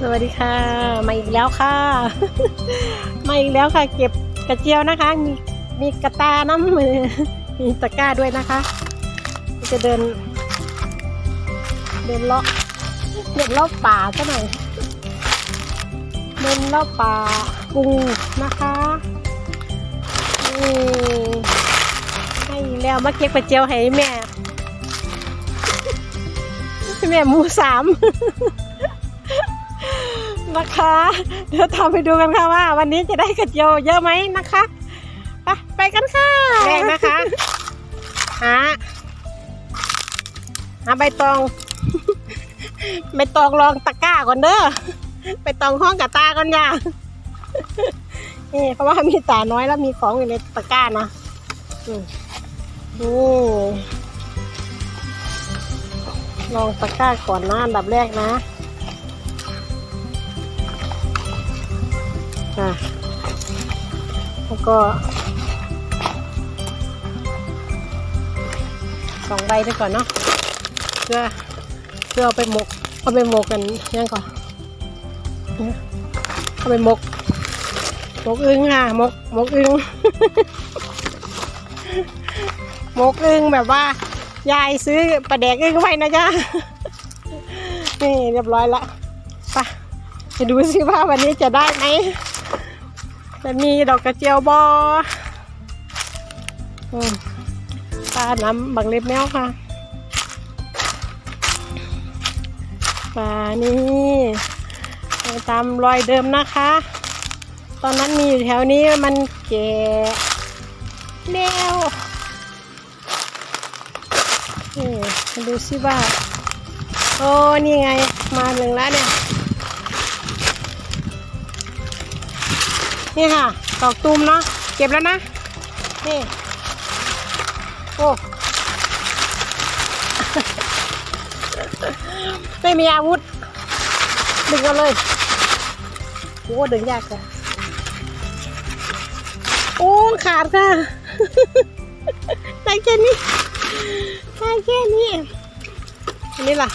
สวัสดีค่ะ มาอีกแล้วค่ะ มาอีกแล้วค่ะ เก็บกระเจียวนะคะ มีมีกระตาน้ำมือมีตะกร้าด้วยนะคะ จะเดิน เดินเลาะเดินเลาะป่าซะหน่อยเดินเลาะป่าปูนะคะนี่ให้อีกแล้วมาเก็บกระเจียวให้แม่แม่หมูสาม นะคะ เดี๋ยวทำไปดูกันค่ะว่า วันนี้จะได้กระเจียวเยอะไหมนะคะไปไปกันค่ะแรกนะคะหาหาใบตองใบตองลองตะกร้าก่อนเด้อใบตองห้องกับตาก่อนอย่านี่เพราะว่ามีตาน้อยแล้วมีของอยู่ในตะกร้านะอืมนี่ลองตะกร้าก่อนนะอันดับแรกนะ อะแล้วก็สองใบไปก่อนเนาะเพื่อเพื่อเอาไปหมกเอาไปหมกกันยังก่อนเนี่ยเอาไปหมกหมกอึ้งค่ะหมกหมกอึ้งหมกอึ้งแบบว่ายายซื้อปลาแดกอึ้งไว้นะจ๊ะนี่เรียบร้อยละไปไปดูสิว่าวันนี้จะได้ไหม จะมีดอกกระเจียวบอปลาน้ำบังเล็บแมวค่ะปลานี่ตามรอยเดิมนะคะ ตอนนั้นมีอยู่แถวนี้มันแก่แล้วนี่ดูสิว่า โอ้ นี่ไง มาหนึ่งแล้วเนี่ย นี่ค่ะดอกตูมเนาะเก็บแล้วนะ นี่ โอ้ไม่มีอาวุธ ดึงกันเลยโอ้ดึงยากจ้ะโอ้ขาดค่ะได้แค่นี้ได้แค่นี้อันนี้ล่ะ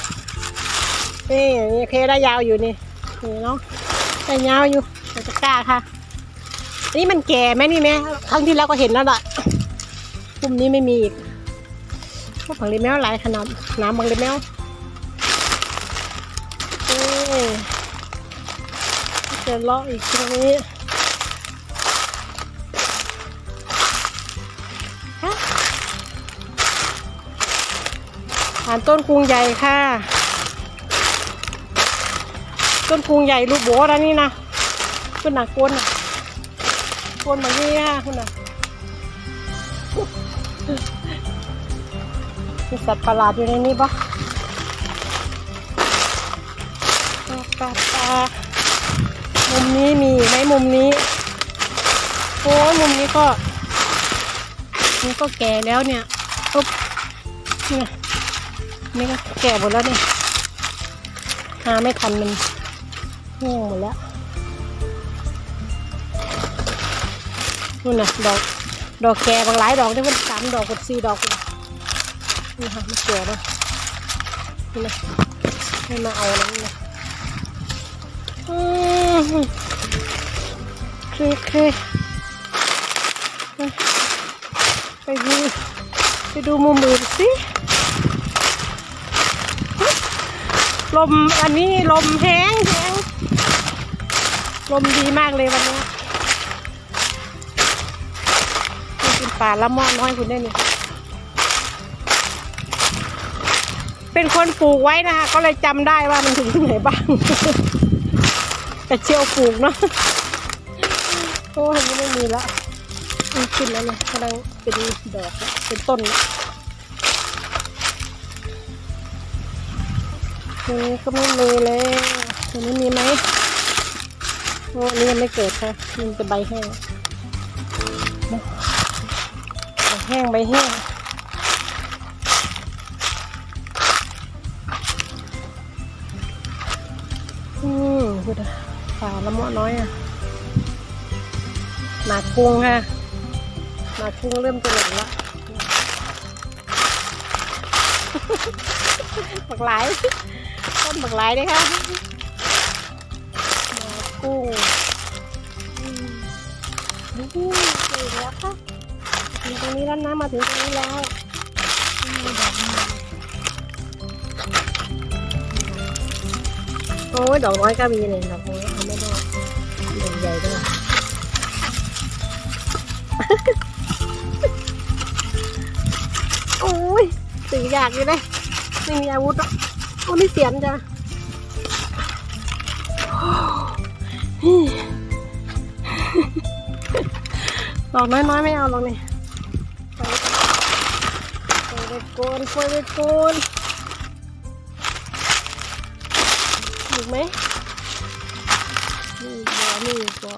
นี่นี่เพได้ยาวอยู่นี่นี่เนาะได้ยาวอยู่แต่จะกล้าค่ะ อันนี้มันแก่ไหมนี่แม่ครั้งที่แล้วก็เห็นแล้วล่ะกลุ่มนี้ไม่มีอีกพวกผังเลแมวหลายขนาดน้ำผังเลแมวเอ้ยจะเลาะอีกตรงนี้ฮะผ่านต้นกรุงใหญ่ค่ะ ต้นกรุงใหญ่ลูกโบนะนี่นะเป็นหนักก้นอะ คนมาที่ค่ะคุณน่ะมีสัตว์ประหลาดอยู่ในนี้ปะปลาปลามุมนี้มีไหมมุมนี้โอ้ยมุมนี้ก็นี่ก็แก่แล้วเนี่ยปุ๊บเนี่ยนี่ก็แก่หมดแล้วเนี่ยหาไม่ทันมันแห้งหมดแล้ว นู่นน่ะดอกดอกแก่บางหลายดอกได้เป็นสามดอกเป็นสี่ดอกนี่ค่ะมันแก่แล้วนี่นะให้มาเอาแล้วนี่นะอืมคือคือไปดูไปดูมุมอื่นสิลมอันนี้ลมแห้งแห้งลมดีมากเลยวันนี้ ปลาละมอน้อยคุณได้นี่เป็นคนปลูกไว้นะคะ ก็เลยจำได้ว่ามันถึงที่ไหนบ้าง แต่เชียวปลูกเนาะโอ้ยไม่มีละมันขึ้นแล้วเนี่ยกำลังเป็นดอกเป็นต้นนี้ก็ไม่มีเลยทีนี้มีไหมโอ้อันนี่ยังไม่เกิดค่ะมันจะใบแห้ง แห้งใบแห้งอืมคุณป่าละมอน้อยอะหมากกุ้งค่ะหมากกุ้งเริ่มจะหล่นละบักหลายต้นบักหลายเลยค่ะหมากกุ้ง Ooh. รงนี้แล้วนะมาถึงตรงนี้แล้วโอ้ยดอกน้อยก็มีเลยดอกน้อยเอาไม่ได้ดอกใหญ่ด้วยโอ้ยถือยากอยู่เลยไม่มีอาวุธหรอกโอ้นี่เสียมจ้ะดอกน้อยๆไม่เอาหรอกนี่ ไปไปโกนไปไปโกนถูกไหมนี่บ่นี่บ่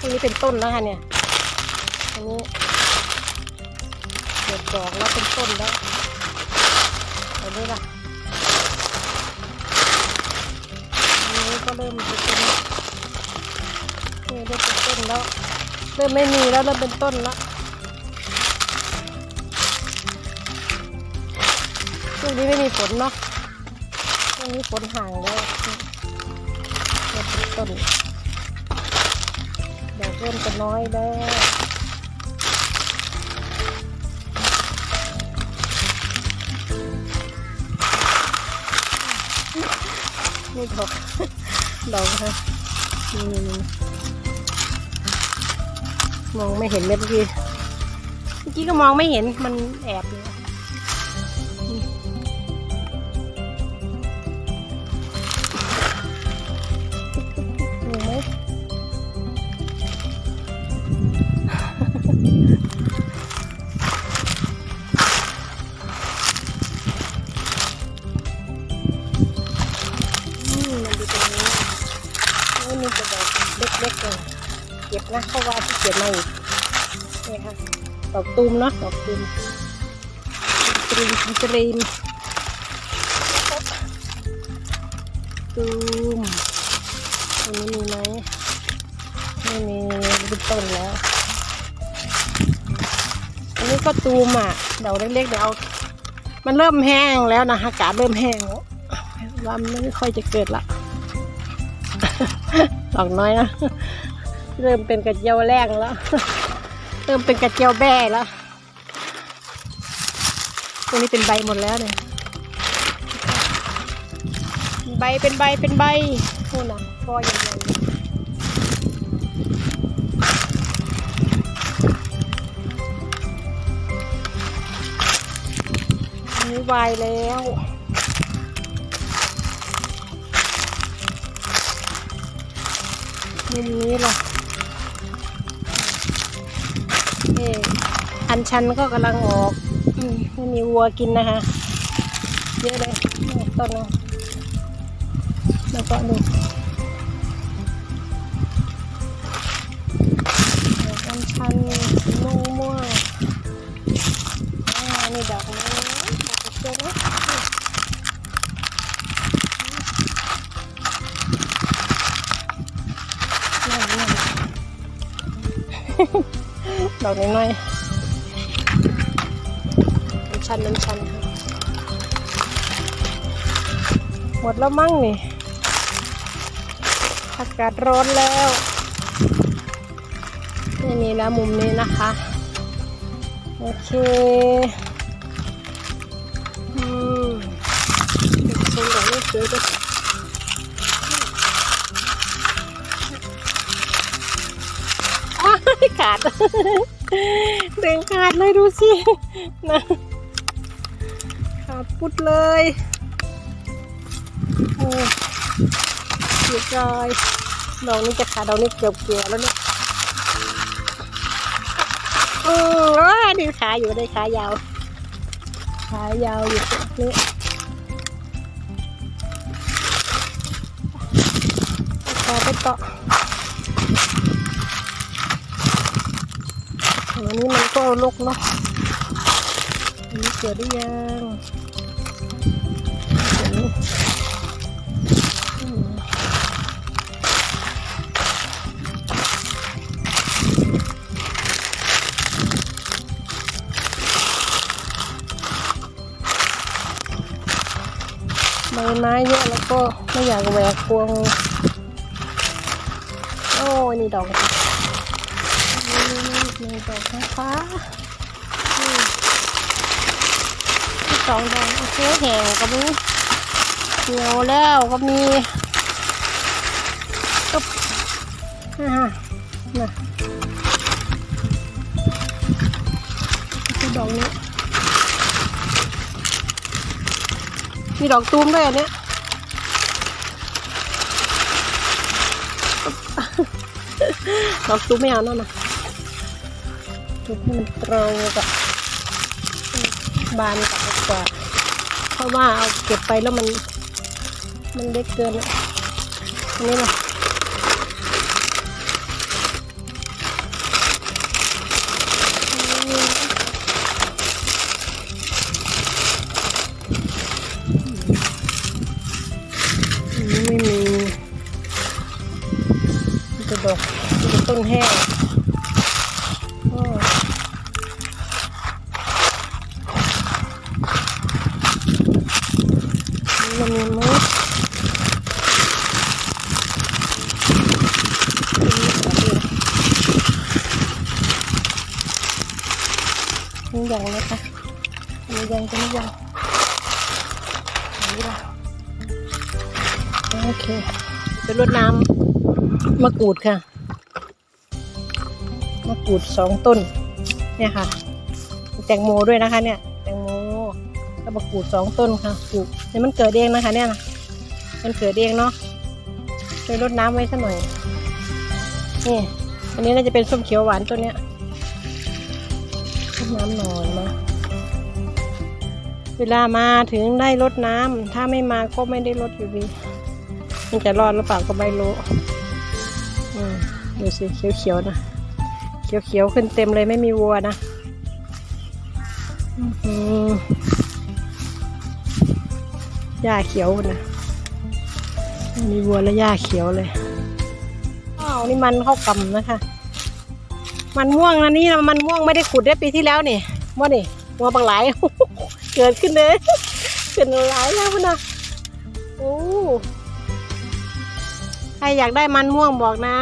อันนี้เป็นต้นแล้วค่ะเนี่ยอันนี้เกิดดอกแล้วเป็นต้นแล้วเห็นไหมล่ะอันนี้ก็เริ่มจะเป็น นี่เริ่มเป็นต้นแล้ว เริ่มไม่มีแล้วเริ่มเป็นต้นแล้วช่วงนี้ไม่มีฝนเนาะช่วงนี้ฝนห่างแล้วเริ่มเป็นต้นดอกเริ่มจะน้อยแล้วนี่ดอกดอกค่ะนี่ มองไม่เห็นเมื่อกี้เมื่อกี้ก็มองไม่เห็นมันแอบอยู่นี่เห็นไหมอืมมันอยู่ตรงนี้นี่มีแต่ดอกเล็กๆเลยเก็บนะเพราะว่า ก็บมาอีกนี่ค่ะดอกตูมเนาะดอกตูมตรีมตรีมตูมตรงนี้มีไหมไม่มีเป็นต้นแล้วอันนี้ก็ตูมอะดอกเล็กๆเดี๋ยวเอามันเริ่มแห้งแล้วนะอากาศเริ่มแห้งแล้วว่ามันไม่ค่อยจะเกิดละดอกน้อยนะ เริ่มเป็นกระเจียวแรงแล้ว เริ่มเป็นกระเจียวแบ่แล้ว ตรงนี้เป็นใบหมดแล้วเนี่ย ใบเป็นใบเป็นใบนู่นน่ะกอใหญ่ๆอันนี้วายแล้วมุมนี้ล่ะ อันชันก็กำลังออกมไม่มีวัวกินนะคะ เยอะเลยต้นนึงแล้วก็ดูอันชันม่วงม่วงนี่ดอกนี้ดอกเจ้านะดอกน้อย ๆมันชันมันชันหมดแล้วมั้งนี่อากาศร้อนแล้วนี่นี่แล้วมุมนี้นะคะ โอเคอืมชมดอกนี้สวยด้วยอ้ายขาด เด้งขาดเลยดูสินะ ขาดพุดเลยโอ้เสียใจดอกนี้จะขาดดอกนี้เกือบเกลือแล้วเนี่ยอืมว้าดีขาอยู่ได้ขายาว ขายาวอยู่ตรงนี้ขาไปต่ออันนี้มันก็ลกเนาะ เกิดได้ยังใบไม้เยอะแล้วก็ไม่อยากแหวกกวงโอ้นี่ดอกนี่ดอกฟ้า สองดอกโอเคแห้งก็มีเหี่ยวแล้วก็มีก็อ่าน่ะนี่ดอกนี้ มีดอกตูมด้วยอันเนี้ยดอกตูมไม่เอานั่นนะตูมให้มันตรงกับบานกับ กว่า เพราะว่าเอาเก็บไปแล้วมัน มันเล็กเกินอันนี้นะไม่มีจะดอกจะต้นแห้ง นี้ละโอเค เป็นรดน้ำมะกรูดค่ะ มะกรูดสองต้น เนี่ยค่ะ แตงโมด้วยนะคะ เนี่ย แตงโมแล้วมะกรูดสองต้นค่ะปลูกเนี่ยมันเกิดเองนะคะ เนี่ยนะมันเกิดเองเนาะไปรดน้ำไว้สักหน่อย นี่ อันนี้น่าจะเป็นส้มเขียวหวานตัวเนี้ยรดน้ำหน่อย เวลามาถึงได้รดน้ำถ้าไม่มาก็ไม่ได้รดอยู่ดีมันจะรอดหรือเปล่าก็ไม่รู้อดูสิเขียวๆนะ เขียวๆขึ้นเต็มเลยไม่มีวัวนะหญ้าเขียวนะมีวัวและหญ้าเขียวเลยอ้าวนี่มันเข้ากำนะคะ มันม่วงนะนี่มันม่วงไม่ได้ขุดได้ปีที่แล้วนี่ว่านี่วัวบางหลาย เกิดขึ้นเลยเกิดหลายแล้วพุ่นนะโอ้ใครอยากได้มันม่วงบอกนะ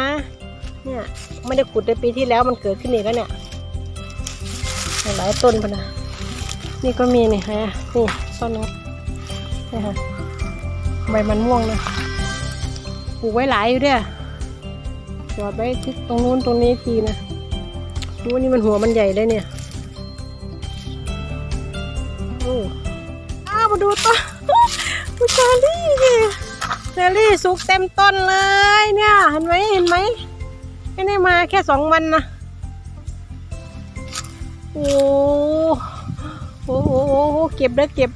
เนี่ยไม่ได้ขุดในปีที่แล้วมันเกิดขึ้นอีกแล้วเนี่ยหลายต้นพะนะนี่ก็มีนี่ฮะนี่ต้นนี้นี่ค่ะใบมันม่วงนะปลูกไว้หลายอยู่ด้วยจอดไว้ที่ตรงนู้นตรงนี้ทีนะดูนี่มันหัวมันใหญ่เลยเนี่ย ดูต้นเชอรี่เชอรี่สุกเต็มต้นเลยเนี่ยเห็นไหมเห็นไหมไม่ได้มาแค่สองวันนะโอ้โหโอ้โหโอ้โหเก็บแล้วเก็บ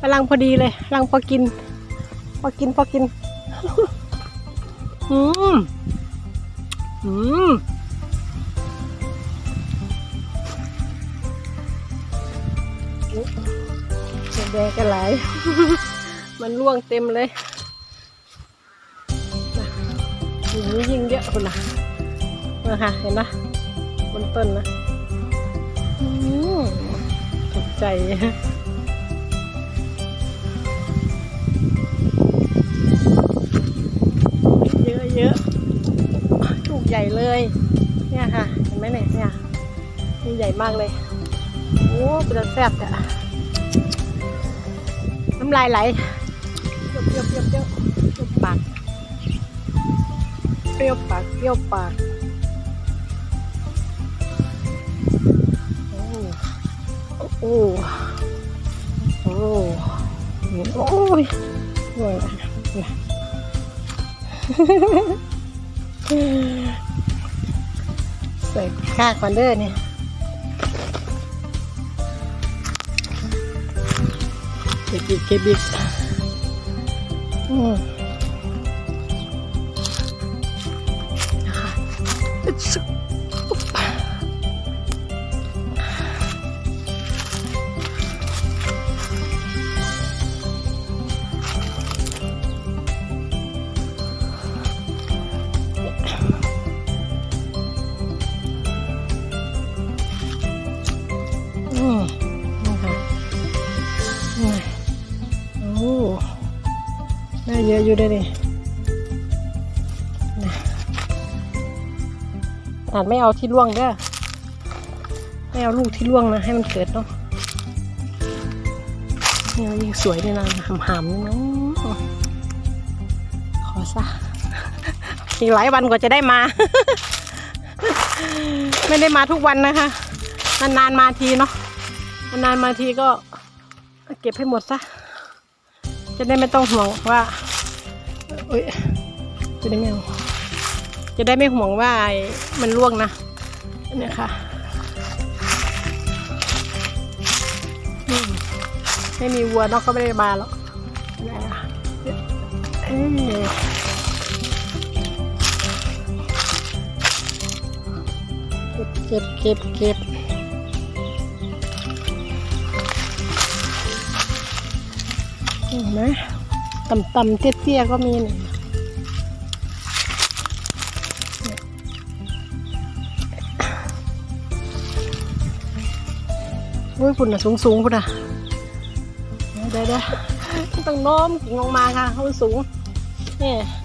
กำลังพอดีเลยกำลังพอกิน พอกินพอกิน อืมอืม แดงกันหลาย มันร่วงเต็มเลยอย่างนี้ยิ่งเยอะคุณนะมาค่ะเห็นนะบนต้นนะถูกใจเยอะเยอะถูกใหญ่เลย เนี่ยค่ะ เห็นไหมเนี่ย เนี่ย นี่ใหญ่มากเลย โอ้เป็นแซ่บอะำลายไหลเปรี้ยวเปรี้ยวเปรี้ยวเปรี้ยวปรี้ยวปากเปรี้ยวปากเปรี้ยวปากโอ้โอ้โอ้โอ้ยโอ้ยใส่ข้าคอนเดอร์เนี่ย เก็บอี เยอะอยู่ด้วยนี่นะขนาดไม่เอาที่ร่วงเด้อไม่เอาลูกที่ร่วงนะ ให้มันเกิดเนาะนี่เรายิ่งสวยด้วยนะหำๆนี่นะขอซะอีกหลายวันกว่าจะได้มา ไม่ได้มาทุกวันนะคะ นานๆมาทีเนาะนานๆมาทีก็เก็บให้หมดซะ จะได้ไม่ต้องห่วงว่า เอ้ยจะได้ไม่จะได้ไม่ห่วงว่ามันร่วงนะเนี่ยค่ะไม่มีวัวนาะก็ไม่ได้มาหรอกเนี่ยนะเอ้ยเก็บเก็บเก็บเก็บเห็นไหม ต่ำๆเตี้ยๆก็มีนี่ยอุ้ยคุณอะสูงสูงๆคุณอะเดี๋ยวเดี๋ยวต้องน้อมกิ่งลงมาค่ะเขาสูงนี่นี่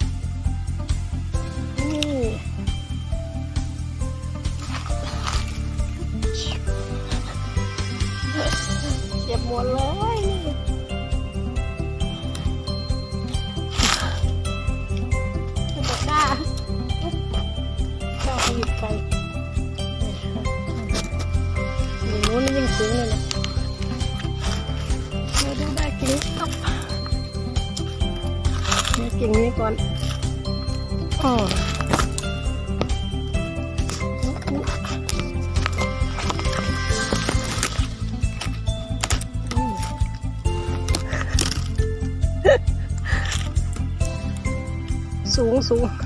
เลยนะเราดูได้กิ่งอ๊อบเนี่ยกิ่งนี้ก่อนอ๋อสูงสูง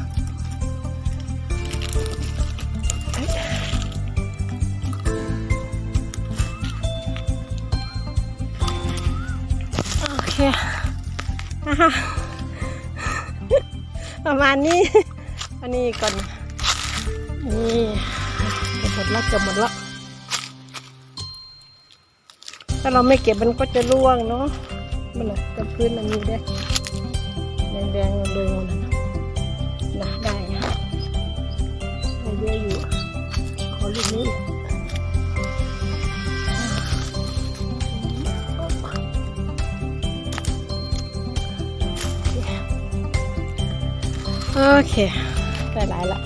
ประมาณนี้อันนี้ก่อน นี่จะหมดแล้วจะหมดแล้วถ้าเราไม่เก็บมันก็จะร่วงเนาะมันน่ะกับพื้นมันมีได้แดงๆเรืองๆนั่นน่ะนะได้อะได้เยอะอยู่ขอลูกนี้ ok 再来了。